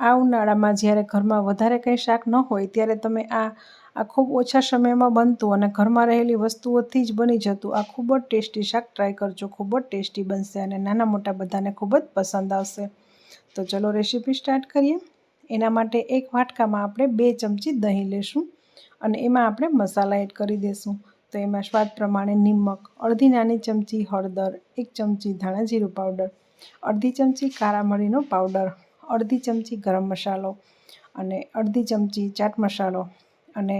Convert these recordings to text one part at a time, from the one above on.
આ ઉનાળામાં જ્યારે ઘરમાં વધારે કંઈ શાક ન હોય ત્યારે તમે આ આ ખૂબ ઓછા સમયમાં બનતું અને ઘરમાં રહેલી વસ્તુઓથી જ બની જતું આ ખૂબ જ ટેસ્ટી શાક ટ્રાય કરજો. ખૂબ જ ટેસ્ટી બનશે અને નાના મોટા બધાને ખૂબ જ પસંદ આવશે. તો ચલો રેસીપી સ્ટાર્ટ કરીએ. એના માટે એક વાટકામાં આપણે બે ચમચી દહીં લેશું અને એમાં આપણે મસાલા એડ કરી દઈશું તો એમાં સ્વાદ પ્રમાણે નિમક, અડધી નાની ચમચી હળદર, એક ચમચી ધાણા જીરું પાવડર અડધી ચમચી કાળા પાવડર અડધી ચમચી ગરમ મસાલો અને અડધી ચમચી ચાટ મસાલો અને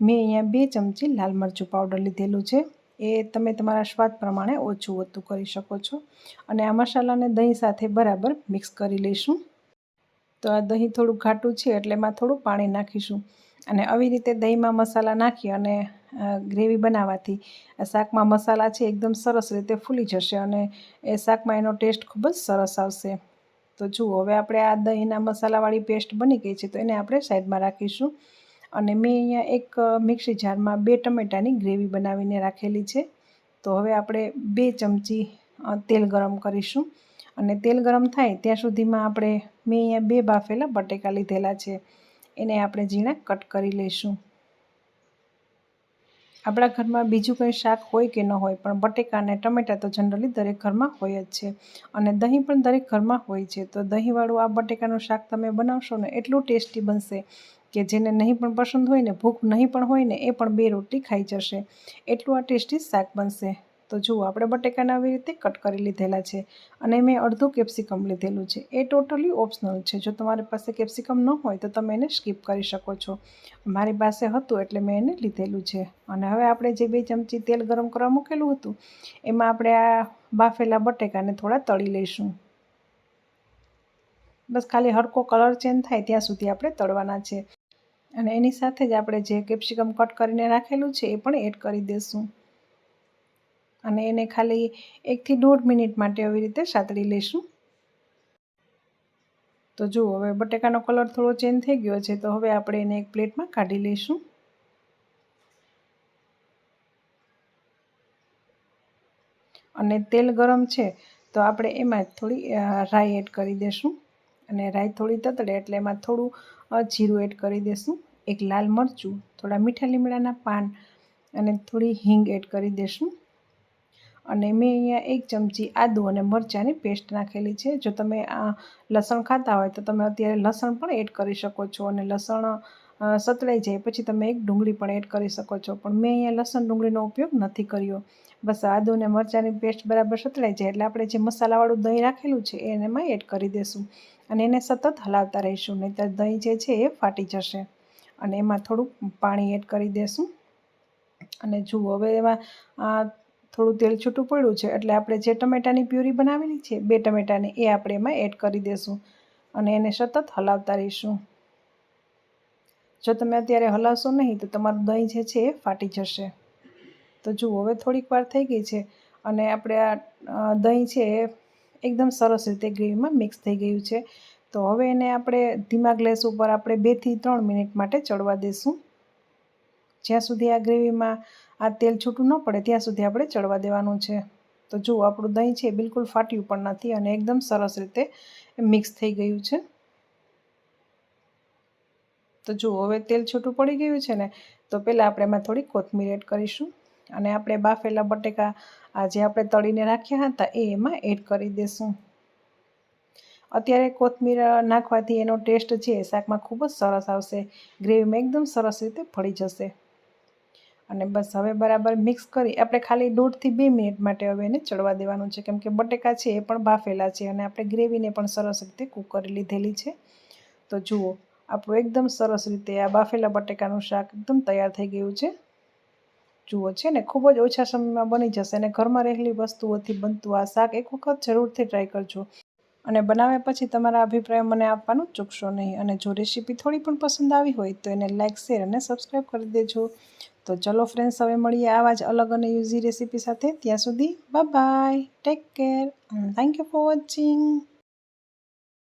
મેં અહીંયા બે ચમચી લાલ મરચું પાવડર લીધેલું છે. એ તમે તમારા સ્વાદ પ્રમાણે ઓછું વધતું કરી શકો છો. અને આ મસાલાને દહીં સાથે બરાબર મિક્સ કરી લઈશું. તો આ દહીં થોડું ઘાટું છે એટલે એમાં થોડું પાણી નાખીશું. અને આવી રીતે દહીંમાં મસાલા નાખી અને ગ્રેવી બનાવવાથી શાકમાં મસાલા છે એકદમ સરસ રીતે ફૂલી જશે અને એ શાકમાં એનો ટેસ્ટ ખૂબ જ સરસ આવશે. તો જુઓ, હવે આપણે આ દહીંના મસાલાવાળી પેસ્ટ બની ગઈ છે, તો એને આપણે સાઈડમાં રાખીશું. અને મેં અહીંયા એક મિક્સી જારમાં બે ટમેટાની ગ્રેવી બનાવીને રાખેલી છે. તો હવે આપણે બે ચમચી તેલ ગરમ કરીશું. અને તેલ ગરમ થાય ત્યાં સુધીમાં આપણે, મેં અહીંયા બે બાફેલા બટેકા લીધેલા છે. એને આપણે ઝીણા કટ કરી લઈશું. આપણા ઘરમાં બીજું કંઈ શાક હોય કે ન હોય, પણ બટેકા અને ટમેટાં તો જનરલી દરેક ઘરમાં હોય જ છે. અને દહીં પણ દરેક ઘરમાં હોય છે. તો દહીંવાળું આ બટેકાનું શાક તમે બનાવશો ને, એટલું ટેસ્ટી બનશે કે જેને નહીં પણ પસંદ હોય ને, ભૂખ નહીં પણ હોય ને, એ પણ બે રોટી ખાઈ જશે. એટલું આ ટેસ્ટી શાક બનશે. તો જુઓ, આપણે બટેકાને આવી રીતે કટ કરી લીધેલા છે અને મેં અડધું કેપ્સિકમ લીધેલું છે. એ ટોટલી ઓપ્શનલ છે. જો તમારી પાસે કેપ્સિકમ ન હોય તો તમે એને સ્કીપ કરી શકો છો. મારી પાસે હતું એટલે મેં એને લીધેલું છે. અને હવે આપણે જે બે ચમચી તેલ ગરમ કરવા મૂકેલું હતું, એમાં આપણે આ બાફેલા બટેકાને થોડા તળી લઈશું. બસ ખાલી હરકો કલર ચેન્જ થાય ત્યાં સુધી આપણે તળવાના છે. અને એની સાથે જ આપણે જે કેપ્સિકમ કટ કરીને રાખેલું છે એ પણ એડ કરી દઈશું અને એને ખાલી એકથી દોઢ મિનિટ માટે આવી રીતે સાતળી લઈશું તો જુઓ, હવે બટેકાનો કલર થોડો ચેન્જ થઈ ગયો છે, તો હવે આપણે એને એક પ્લેટમાં કાઢી લઈશું. અને તેલ ગરમ છે, તો આપણે એમાં થોડી રાઈ એડ કરી દઈશું અને રાઈ થોડી તતડે એટલે એમાં થોડું જીરું એડ કરી દઈશું એક લાલ મરચું, થોડા મીઠા લીમડાના પાન અને થોડી હિંગ એડ કરી દઈશું અને મેં અહીંયા એક ચમચી આદુ અને મરચાંની પેસ્ટ નાખેલી છે. જો તમે આ લસણ ખાતા હોય તો તમે અત્યારે લસણ પણ એડ કરી શકો છો અને લસણ સતળાઈ જાય પછી તમે એક ડુંગળી પણ એડ કરી શકો છો. પણ મેં અહીંયા લસણ ડુંગળીનો ઉપયોગ નથી કર્યો. બસ આદુ અને મરચાંની પેસ્ટ બરાબર સતળાઈ જાય એટલે આપણે જે મસાલાવાળું દહીં રાખેલું છે એ એમાં એડ કરી દઈશું અને એને સતત હલાવતા રહીશું, નહીંતર દહીં જે છે એ ફાટી જશે. અને એમાં થોડુંક પાણી એડ કરી દઈશું અને જુઓ, હવે એમાં થોડું તેલ છૂટું પડ્યું છે, એટલે આપણે જે ટમેટાની પ્યુરી બનાવેલી છે, બે ટમેટાની એ આપણે એમાં એડ કરી દઈશું અને એને સતત હલાવતા રહીશું. જો તમે અત્યારે હલાવશો નહીં, તો તમારું દહીં જે છે એ ફાટી જશે. તો જુઓ, હવે થોડીક વાર થઈ ગઈ છે અને આપણે આ દહીં છે એ એકદમ સરસ રીતે ગ્રેવીમાં મિક્સ થઈ ગયું છે. તો હવે એને આપણે ધીમા ગ્લેસ ઉપર આપણે બેથી ત્રણ મિનિટ માટે ચડવા દઈશું જ્યાં સુધી આ ગ્રેવીમાં આ તેલ છૂટું ન પડે, ત્યાં સુધી આપણે ચડવા દેવાનું છે. તો જુઓ, આપણું દહીં છે બિલકુલ ફાટ્યું પણ નથી અને એકદમ સરસ રીતે મિક્સ થઈ ગયું છે. તો જુઓ, હવે તેલ છૂટું પડી ગયું છે ને, તો પહેલાં આપણે એમાં થોડી કોથમીર એડ કરીશું અને આપણે બાફેલા બટેકા, આ જે આપણે તળીને રાખ્યા હતા એ એમાં એડ કરી દઈશું અત્યારે કોથમીર નાખવાથી એનો ટેસ્ટ છે શાકમાં ખૂબ જ સરસ આવશે. ગ્રેવીમાં એકદમ સરસ રીતે ફળી જશે. અને બસ હવે બરાબર મિક્સ કરી, આપણે ખાલી દોઢથી બે મિનિટ માટે હવે એને ચડવા દેવાનું છે. કેમ કે બટેકા છે એ પણ બાફેલા છે અને આપણે ગ્રેવીને પણ સરસ રીતે કૂક લીધેલી છે. તો જુઓ, આપણું એકદમ સરસ રીતે આ બાફેલા બટેકાનું શાક એકદમ તૈયાર થઈ ગયું છે. જુઓ, છે ને, ખૂબ જ ઓછા સમયમાં બની જશે અને ઘરમાં રહેલી વસ્તુઓથી બનતું આ શાક એક વખત જરૂરથી ટ્રાય કરજો. અને બનાવ્યા પછી તમારા અભિપ્રાય મને આપવાનું ચૂકશો નહીં. અને જો રેસીપી થોડી પણ પસંદ આવી હોય તો એને લાઇક શેર અને સબસ્ક્રાઈબ કરી દેજો. તો ચલો ફ્રેન્ડ્સ હવે મળીએ આવા જ અલગ અને યુઝી રેસીપી સાથે. ત્યાં સુધી bye take care thank you for watching